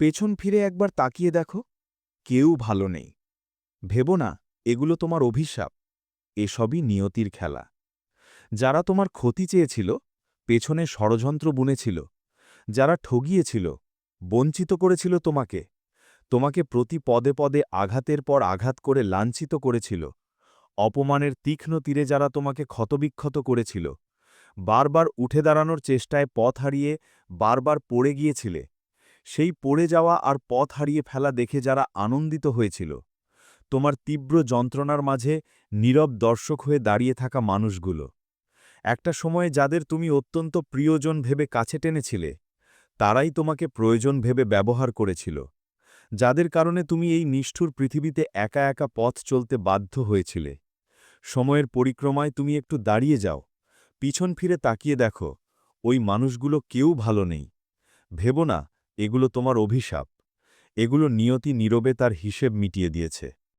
পেছন ফিরে একবার তাকিয়ে দেখো, কেউ ভালো নেই। ভেবো না, এগুলো তোমার অভিশাপ। এসবই নিয়তির খেলা। যারা তোমার ক্ষতি চেয়েছিল, পেছনে ষড়যন্ত্র বুনেছিল, যারা ঠগিয়েছিল, বঞ্চিত করেছিল তোমাকে তোমাকে প্রতি পদে পদে আঘাতের পর আঘাত করে লাঞ্ছিত করেছিল, অপমানের তীক্ষ্ণ তীরে যারা তোমাকে ক্ষতবিক্ষত করেছিল, বারবার উঠে দাঁড়ানোর চেষ্টায় পথ হারিয়ে বারবার পড়ে গিয়েছিলে সেই পড়ে যাওয়া আর পথ হারিয়ে ফেলা দেখে যারা আনন্দিত হয়েছিল। তোমার তীব্র যন্ত্রণার মাঝে নীরব দর্শক হয়ে দাঁড়িয়ে থাকা মানুষগুলো। একটা সময়ে যাদের তুমি অত্যন্ত প্রিয়জন ভেবে কাছে টেনেছিলে, তারাই তোমাকে প্রয়োজন ভেবে ব্যবহার করেছিল। যাদের কারণে তুমি এই নিষ্ঠুর পৃথিবীতে একা একা পথ চলতে বাধ্য হয়েছিলে। সময়ের পরিক্রমায় তুমি একটু দাঁড়িয়ে যাও, পিছন ফিরে তাকিয়ে দেখো, ওই মানুষগুলো কেউ ভালো নেই। ভেবো না এগুলো তোমার অভিশাপ। এগুলো নিয়তি নীরবে তার হিসেব মিটিয়ে দিয়েছে।